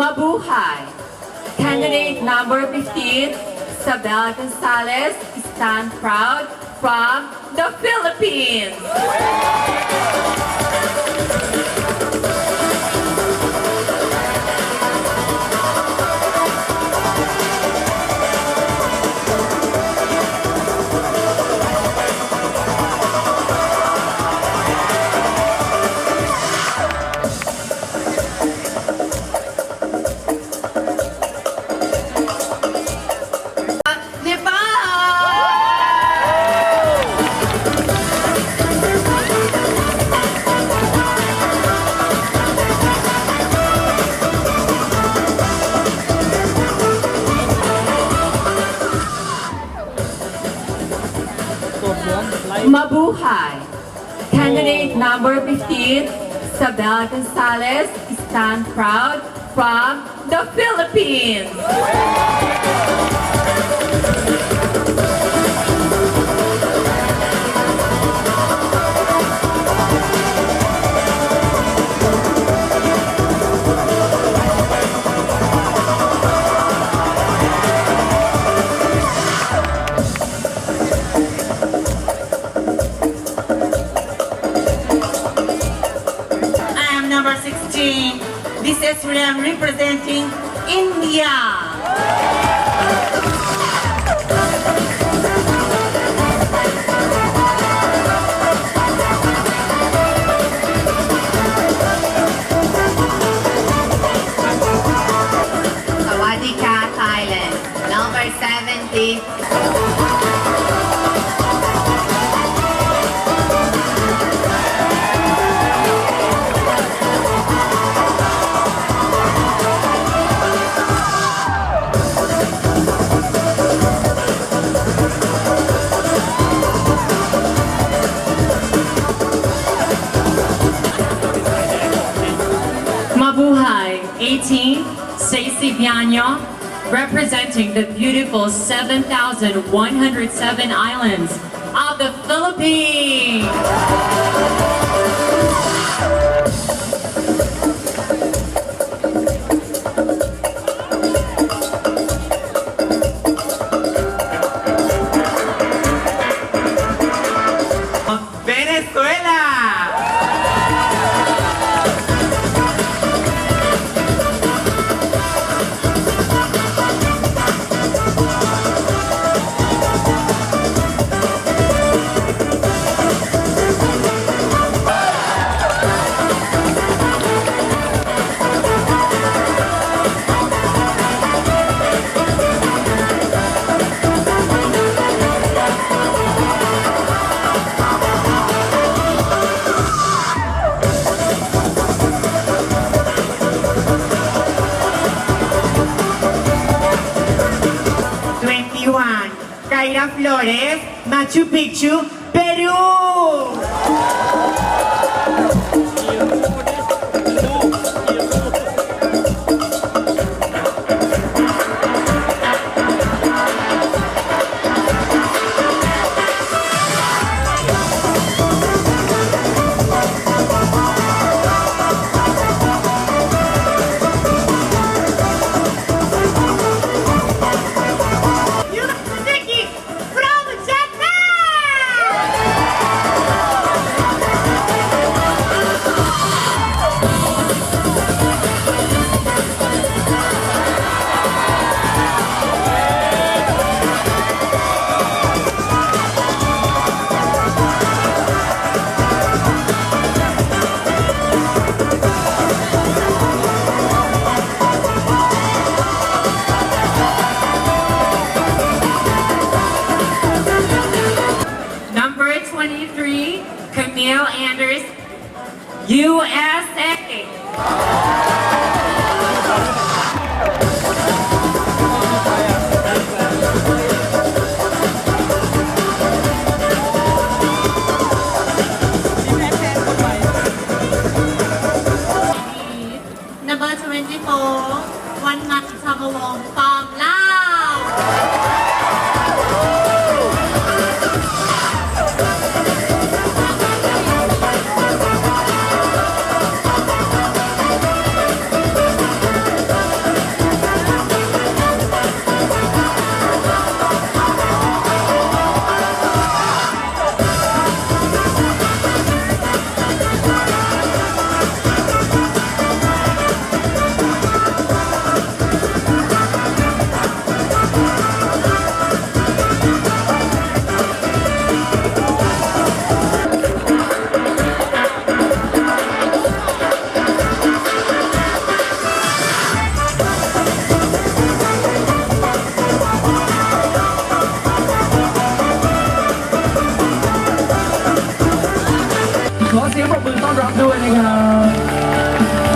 Mabuhay. Candidate number 15, Sabel Gonzalez, stand proud from the Philippines. Candidate number 15, Sabel Gonzalez, stand proud from the Philippines. India. 18, Stacey Piano, representing the beautiful 7,107 islands of the Philippines. Kaira Flores, Machu Picchu, Perú. ขอเสียงปรบมือต้อนรับด้วยนะครับ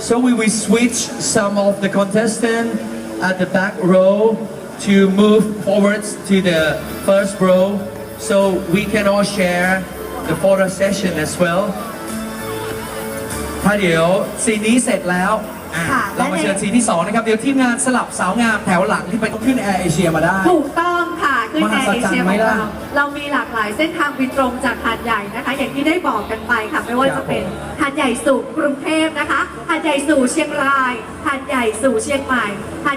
So we will switch some of the contestants at the back row To move forwards to the first row so we can all share the photo session as well ถ้าเดี๋ยวซีนนี้เสร็จแล้วอะค่ะเรามาและใน เชิญซีนที่สองนะครับ เดี๋ยวทีมงานสลับสาวงามแถวหลังที่ไปต้องขึ้นแอร์เอเชียมาได้ ถูกต้องค่ะขึ้นมแอหัร์ศเอจรรย์เชียไหมของล่ะเราเรามีหลากหลายเส้นทางบินตรงจากหาดใหญ่นะคะ อย่างที่ได้บอกกันไปค่ะไม่ว่าครัจะบเป็นหาดใหญ่สู่กรุงเทพนะคะหาดใหญ่สู่เชียงรายหาดใหญ่สู่เชียงใหม่หาด